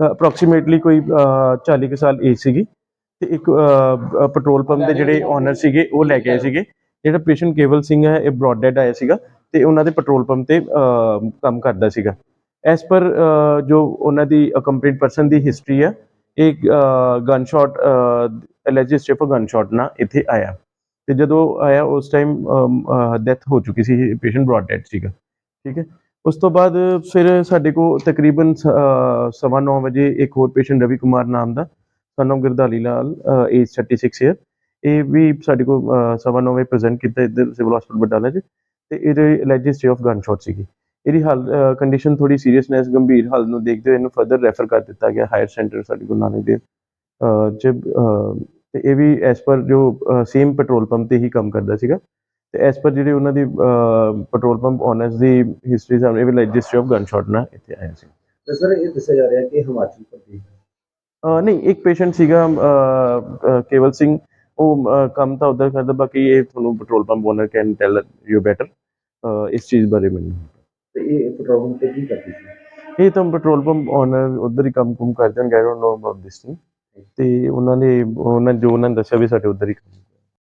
Approximately ਕੋਈ ਅ, 40 ਕੁ ਸਾਲ ਏਜ ਸੀਗੀ ਤੇ ਇੱਕ ਪੈਟਰੋਲ ਪੰਪ ਦੇ ਜਿਹੜੇ ਓਨਰ ਸੀਗੇ ਉਹ ਲੈ ਕੇ ਆਏ ਸੀਗੇ। ਜਿਹੜਾ ਪੇਸ਼ੈਂਟ ਕੇਵਲ ਸਿੰਘ ਹੈ ਇਹ ਬ੍ਰੌਡ ਡੈਡ ਆਇਆ ਸੀਗਾ ਤੇ ਉਹਨਾਂ ਦੇ ਪੈਟਰੋਲ ਪੰਪ ਤੇ ਕੰਮ ਕਰਦਾ ਸੀਗਾ। ਐਸ ਪਰ ਜੋ ਉਹਨਾਂ ਦੀ ਕੰਪਲੀਟ ਪਰਸਨ ਦੀ ਹਿਸਟਰੀ ਹੈ ਇੱਕ gun shot alleged step gun shot ਨਾਲ ਇੱਥੇ ਆਇਆ। ਤੇ ਜਦੋਂ ਆਇਆ ਉਸ ਟਾਈਮ ਡੈਥ ਹੋ ਚੁੱਕੀ ਸੀ ਪੇਸ਼ੈਂਟ ਬ੍ਰੌਡ ਡੈਡ ਸੀਗਾ। ਠੀਕ ਹੈ? ਉਸ ਤੋਂ ਬਾਅਦ ਫਿਰ ਸਾਡੇ ਕੋਲ ਤਕਰੀਬਨ ਸ- ਅਹ, ਸਵਾ ਨੌ ਵਜੇ ਇੱਕ ਹੋਰ ਪੇਸ਼ੈਂਟ ਰਵੀ ਕੁਮਾਰ ਨਾਮ ਦਾ ਸਾਨੂੰ of Girdhari Lal age 36 year ਇਹ ਵੀ ਸਾਡੇ ਕੋਲ ਅਹ, ਸਵਾ ਨੌ ਵਜੇ ਪ੍ਰੈਜ਼ੈਂਟ ਕੀਤਾ ਇੱਧਰ ਸਿਵਲ ਹਸਪੀਟਲ ਬਟਾਲਾ 'ਚ ਤੇ ਇਹਦੇ alleged stay of gun shot ਸੀਗੀ। ਇਹਦੀ ਹਾਲ ਕੰਡੀਸ਼ਨ ਥੋੜੀ ਸੀਰੀਅਸਨੈਸ ਗੰਭੀਰ ਹਾਲ ਨੂੰ ਦੇਖਦੇ ਹੋਏ ਇਹਨੂੰ ਫਰਦਰ ਰੈਫਰ ਕਰ ਦਿੱਤਾ ਗਿਆ ਹਾਇਰ ਸੈਂਟਰ ਸਾਡੇ ਕੋਲ ਨਾਨਕ ਦੇਵ ਅਹ, ਤੇ ਇਹ ਵੀ ਐਸ ਪਰ ਜੋ ਸੇਮ ਪੈਟਰੋਲ ਪੰਪ ਤੇ ਹੀ ਕੰਮ ਕਰਦਾ ਸੀਗਾ। ਤੇ ਐਸ ਪਰ ਜਿਹੜੇ ਉਹਨਾਂ ਦੀ ਪੈਟਰੋਲ ਪੰਪ ਓਨਰਸ ਦੀ ਹਿਸਟਰੀ ਸਾਹਮਣੇ ਵੀ ਰਜਿਸਟਰੀ ਆਫ ਗਨ ਸ਼ਾਟ ਨਾਲ ਇੱਥੇ ਆਇਆ ਸੀ। ਤੇ ਸਰ ਇਹ ਦੱਸਿਆ ਜਾ ਰਿਹਾ ਕਿ ਹਿਮਾਚਲ ਪ੍ਰਦੇਸ਼ ਨਹੀਂ ਇੱਕ ਪੇਸ਼ੈਂਟ ਸੀਗਾ ਕੇਵਲ ਸਿੰਘ। ਉਹ ਕੰਮ ਤਾਂ ਉਧਰ ਕਰਦਾ ਬਾਕੀ ਇਹ ਤੁਹਾਨੂੰ petrol pump owner can tell you better ਇਸ ਚੀਜ਼ ਬਾਰੇ ਮੈਨੂੰ। ਤੇ ਇਹ ਪੈਟਰੋਲ ਪੰਪ ਤੇ ਕੀ ਕਰਦੀ ਸੀ? ਇਹ ਤਾਂ ਪੈਟਰੋਲ ਪੰਪ ਓਨਰ ਉਧਰ ਹੀ ਕੰਮ ਕੁਮ ਕਰਦੇ ਹਨ don't know about this thing ਤੇ ਉਹਨਾਂ ਨੇ ਉਹਨਾਂ ਜੋ ਉਹਨਾਂ ਨੇ ਦੱਸਿਆ ਵੀ ਸਾਡੇ ਉਧਰ ਹੀ ਕੰਮ